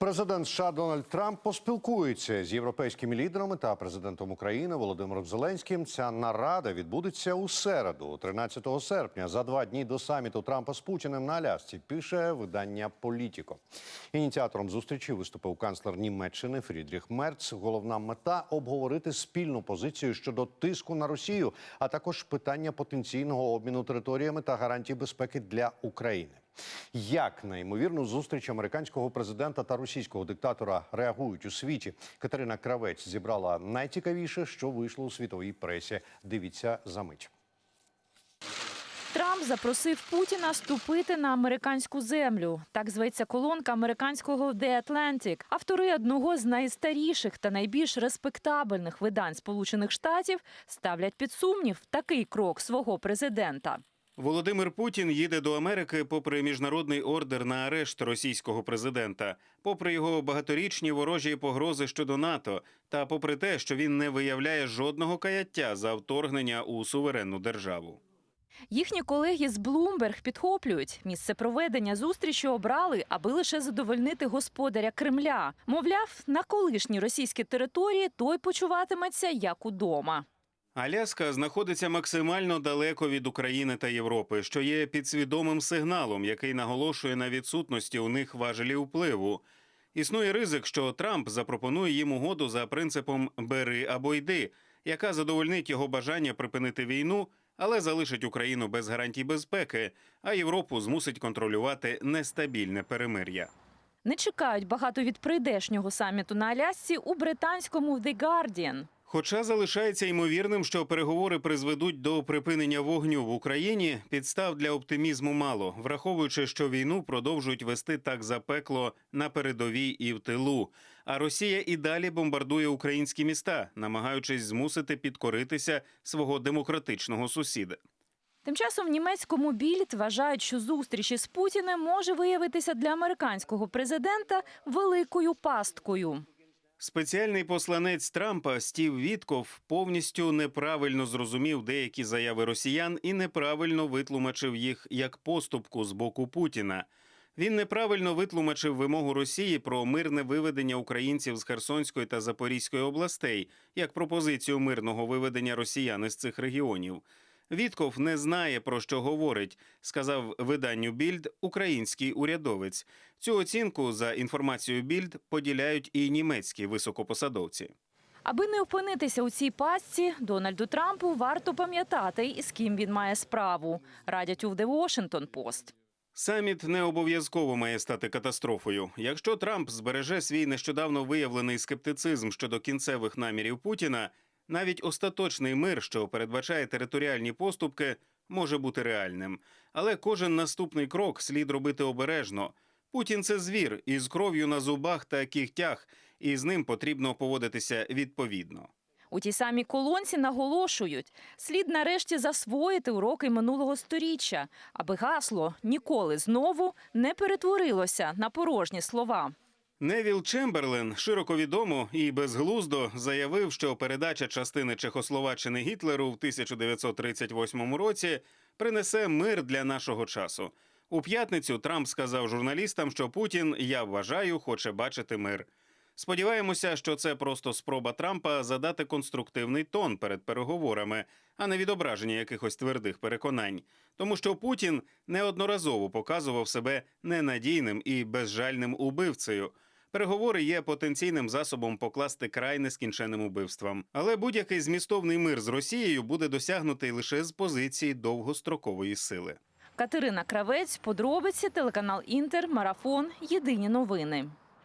Президент США Дональд Трамп поспілкується з європейськими лідерами та президентом України Володимиром Зеленським. Ця нарада відбудеться у середу, 13 серпня, за два дні до саміту Трампа з Путіним на Алясці. Пише видання Політіко. Ініціатором зустрічі виступив канцлер Німеччини Фрідріх Мерц. Головна мета обговорити спільну позицію щодо тиску на Росію, а також питання потенційного обміну територіями та гарантій безпеки для України. Як на ймовірну зустріч американського президента та російського диктатора реагують у світі? Катерина Кравець зібрала найцікавіше, що вийшло у світовій пресі. Дивіться за мить. Трамп запросив Путіна ступити на американську землю. Так зветься колонка американського The Atlantic. Автори одного з найстаріших та найбільш респектабельних видань Сполучених Штатів ставлять під сумнів такий крок свого президента. Володимир Путін їде до Америки попри міжнародний ордер на арешт російського президента, попри його багаторічні ворожі погрози щодо НАТО, та попри те, що він не виявляє жодного каяття за вторгнення у суверенну державу. Їхні колеги з Bloomberg підхоплюють. Місце проведення зустрічі обрали, аби лише задовольнити господаря Кремля. Мовляв, на колишній російській території той почуватиметься як удома. Аляска знаходиться максимально далеко від України та Європи, що є підсвідомим сигналом, який наголошує на відсутності у них важелів впливу. Існує ризик, що Трамп запропонує їм угоду за принципом бери або йди, яка задовольнить його бажання припинити війну, але залишить Україну без гарантій безпеки, а Європу змусить контролювати нестабільне перемир'я. Не чекають багато від прийдешнього саміту на Алясці у британському The Guardian. Хоча залишається ймовірним, що переговори призведуть до припинення вогню в Україні, підстав для оптимізму мало, враховуючи, що війну продовжують вести так запекло на передовій і в тилу. А Росія і далі бомбардує українські міста, намагаючись змусити підкоритися свого демократичного сусіда. Тим часом німецькому більд вважають, що зустріч із Путіним може виявитися для американського президента великою пасткою. Спеціальний посланець Трампа Стів Вітков повністю неправильно зрозумів деякі заяви росіян і неправильно витлумачив їх як поступку з боку Путіна. Він неправильно витлумачив вимогу Росії про мирне виведення українців з Херсонської та Запорізької областей як пропозицію мирного виведення росіян із цих регіонів. Вітков не знає про що говорить, сказав виданню Більд український урядовець. Цю оцінку за інформацією Більд поділяють і німецькі високопосадовці. Аби не опинитися у цій пастці, Дональду Трампу варто пам'ятати, із ким він має справу. Радять у The Washington Post. Саміт не обов'язково має стати катастрофою. Якщо Трамп збереже свій нещодавно виявлений скептицизм щодо кінцевих намірів Путіна, навіть остаточний мир, що передбачає територіальні поступки, може бути реальним. Але кожен наступний крок слід робити обережно. Путін це звір із кров'ю на зубах та кігтях, і з ним потрібно поводитися відповідно. У тій самій колонці наголошують, слід нарешті засвоїти уроки минулого сторіччя, аби гасло ніколи знову не перетворилося на порожні слова. Невіл Чемберлен широко відомо і безглуздо заявив, що передача частини Чехословаччини Гітлеру в 1938 році принесе мир для нашого часу. У п'ятницю Трамп сказав журналістам, що Путін, я вважаю, хоче бачити мир. Сподіваємося, що це просто спроба Трампа задати конструктивний тон перед переговорами, а не відображення якихось твердих переконань. Тому що Путін неодноразово показував себе ненадійним і безжальним убивцею. Переговори є потенційним засобом покласти край нескінченим убивствам. Але будь-який змістовний мир з Росією буде досягнутий лише з позиції довгострокової сили. Катерина Кравець, подробиці, телеканал Інтер, Марафон. Єдині новини.